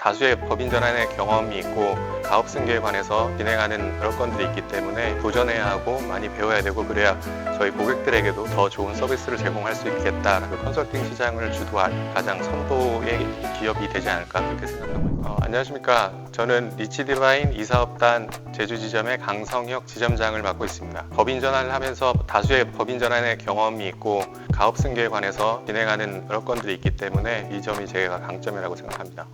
다수의 법인 전환의 경험이 있고 가업 승계에 관해서 진행하는 여러 건들이 있기 때문에 도전해야 하고 많이 배워야 되고 그래야 저희 고객들에게도 더 좋은 서비스를 제공할 수 있겠다. 그 컨설팅 시장을 주도할 가장 선도의 기업이 되지 않을까 그렇게 생각하고 있습니다. 어, 안녕하십니까. 저는 리치디바인 이사업단 제주 지점의 강성혁 지점장을 맡고 있습니다. 법인 전환을 하면서 다수의 법인 전환의 경험이 있고 가업 승계에 관해서 진행하는 여러 건들이 있기 때문에 이 점이 제가 강점이라고 생각합니다.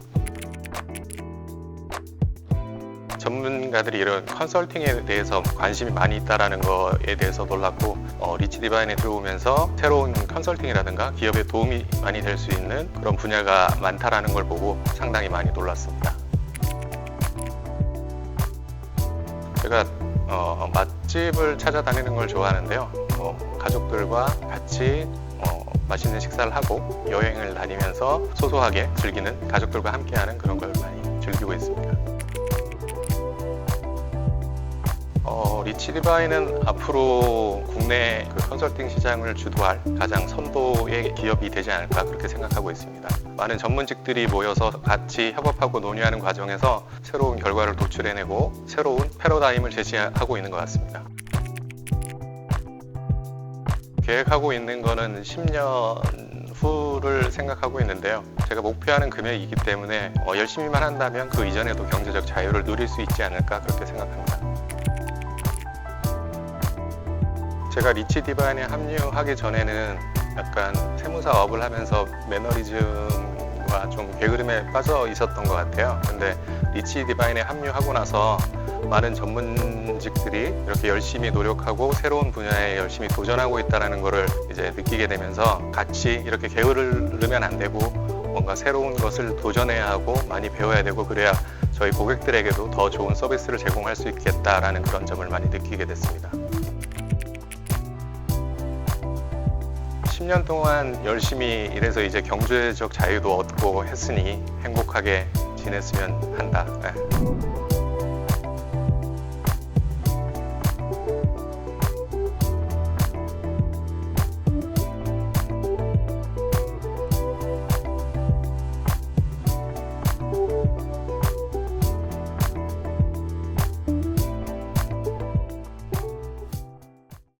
전문가들이 이런 컨설팅에 대해서 관심이 많이 있다라는 거에 대해서 놀랐고 어, 리치 디바인에 들어오면서 새로운 컨설팅이라든가 기업에 도움이 많이 될 수 있는 그런 분야가 많다라는 걸 보고 상당히 많이 놀랐습니다. 제가 어, 맛집을 찾아다니는 걸 좋아하는데요. 어, 가족들과 같이 어, 맛있는 식사를 하고 여행을 다니면서 소소하게 즐기는 가족들과 함께하는 그런 리치디바이는 앞으로 국내 그 컨설팅 시장을 주도할 가장 선도의 기업이 되지 않을까 그렇게 생각하고 있습니다. 많은 전문직들이 모여서 같이 협업하고 논의하는 과정에서 새로운 결과를 도출해내고 새로운 패러다임을 제시하고 있는 것 같습니다. 계획하고 있는 거는 10년 후를 생각하고 있는데요. 제가 목표하는 금액이기 때문에 어, 열심히만 한다면 그 이전에도 경제적 자유를 누릴 수 있지 않을까 그렇게 생각합니다. 제가 리치 디바인에 합류하기 전에는 약간 세무사업을 하면서 매너리즘과 좀 게으름에 빠져 있었던 것 같아요. 근데 리치 디바인에 합류하고 나서 많은 전문직들이 이렇게 열심히 노력하고 새로운 분야에 열심히 도전하고 있다는 것을 이제 느끼게 되면서 같이 이렇게 게으르면 안 되고 뭔가 새로운 것을 도전해야 하고 많이 배워야 되고 그래야 저희 고객들에게도 더 좋은 서비스를 제공할 수 있겠다라는 그런 점을 많이 느끼게 됐습니다. 10년 동안 열심히 일해서 이제 경제적 자유도 얻고 했으니 행복하게 지냈으면 한다. 네.